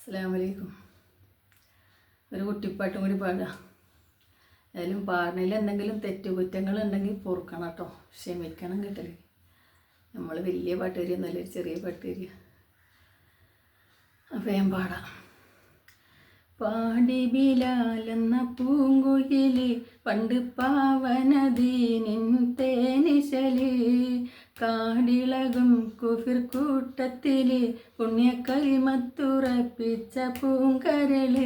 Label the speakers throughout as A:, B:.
A: അസ്സാം വലൈക്കും ഒരു കുട്ടിപ്പാട്ടും കൂടി പാടാം. ഏതായാലും പാടണയിൽ എന്തെങ്കിലും തെറ്റുകുറ്റങ്ങളുണ്ടെങ്കിൽ പൊറുക്കണം കേട്ടോ. ക്ഷമിക്കണം കേട്ടല്ലേ നമ്മൾ വലിയ പാട്ടുകാരിയൊന്നുമല്ല നല്ല ചെറിയ പാട്ടുകാരി അപ്പം ഞാൻ പാടാം. പാടി ബിലാലെന്ന പൂങ്കുഹിലി പണ്ട് പാവനദീനിൻ തേനിശൽ കാടിളകും കുഫിർ കൂട്ടത്തിലെ പുണ്യക്കളിമത്തുറപ്പിച്ച പൂങ്കരൾ.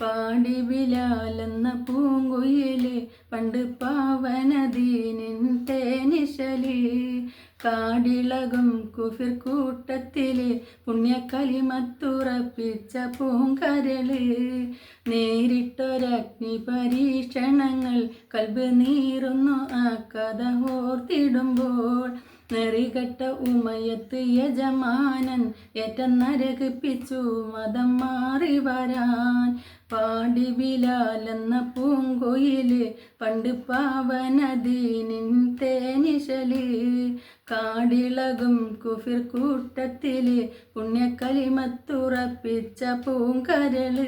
A: പാടി ബിലാലെന്ന പൂങ്കുയിൽ പണ്ട് പാവനദീനിൻ തേനിശലി. കാടിളകും കുഫിർ കൂട്ടത്തിൽ പുണ്യക്കലിമത്തുറപ്പിച്ച പൂങ്കരൾ. നേരിട്ടൊരഗ്നി പരീക്ഷണങ്ങൾ കൽബ് നീറുന്നു ആ കഥ ഓർത്തിടുമ്പോൾ നെറികെട്ട ഉമയത്ത് യജമാനൻ ഏറ്റം നരകിപ്പിച്ചു മതം മാറി വരാൻ. പാടി ബിലാലെന്ന പൂങ്കൊയിൽ പണ്ട് പാവനദീനിൻ തേനിശൽ. കാടിളകും കുഫിർ കൂട്ടത്തിൽ പുണ്യക്കലിമത്തുറപ്പിച്ച പൂങ്കരൾ.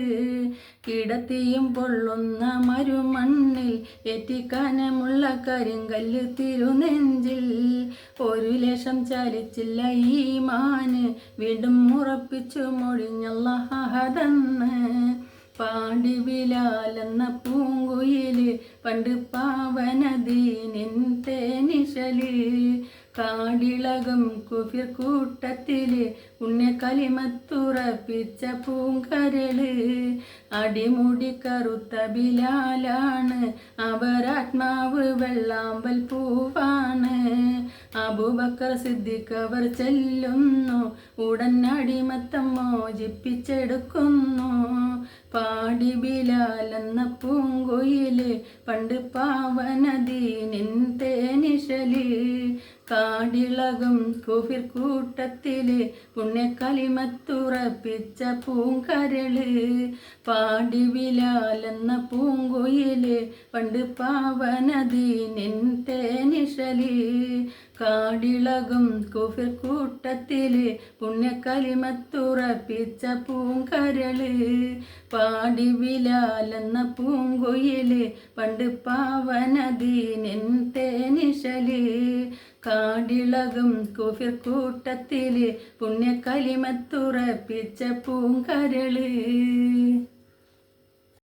A: കിടത്തിയും പൊള്ളുന്ന മരുമണ്ണിൽ എത്തിക്കാനമുള്ള കരിങ്കല്ല് തിരുനെഞ്ചിൽ. ഒരു ലക്ഷം ചലിച്ചില്ല ഈ മാന് വീണ്ടും ഉറപ്പിച്ചു മൊഴിഞ്ഞല്ലാഹതെന്ന് പാടി വിലാലെന്ന പൂങ്കുയിൽ പണ്ട് പാവനദീനിൻ തേനിശൽ. കാടിളകും കുഫിർ കൂട്ടത്തിൽ പുണ്യക്കലിമത്തുറപ്പിച്ച പൂങ്കരൾ. അടിമുടി കറുത്ത ബിലാലാണ് അവരാത്മാവ് വെള്ളാമ്പൽ പൂവാണ്. അബൂബക്കർ സിദ്ദിഖവർ ചെല്ലുന്നു ഉടൻ അടിമത്തം മോചിപ്പിച്ചെടുക്കുന്നു. പാടി ബിലാലെന്ന പൂങ്കൊയിൽ പണ്ട് പാവനദീനിൻ തേനിശൽ. കാടിളകും കുഫിർ കൂട്ടത്തിൽ പുണ്യക്കലിമത്തുറപ്പിച്ച പൂങ്കരൾ. പാടി വിലാലെന്ന പൂങ്കുയിൽ പണ്ട് പാവനദീനിൻ തേനിശൽ കാടിളകും കുഫിർ കൂട്ടത്തിൽ പുണ്യക്കലിമത്തുറപ്പിച്ച പൂങ്കരൾ. പാടി വിലാലെന്ന പൂങ്കുയിൽ പണ്ട് പാവനദീനിൻ തേനിശൽ കാടിളകും കുഫിർ കൂട്ടത്തിൽ പുണ്യക്കലിമത്തുറപ്പിച്ച പൂങ്കരൾ.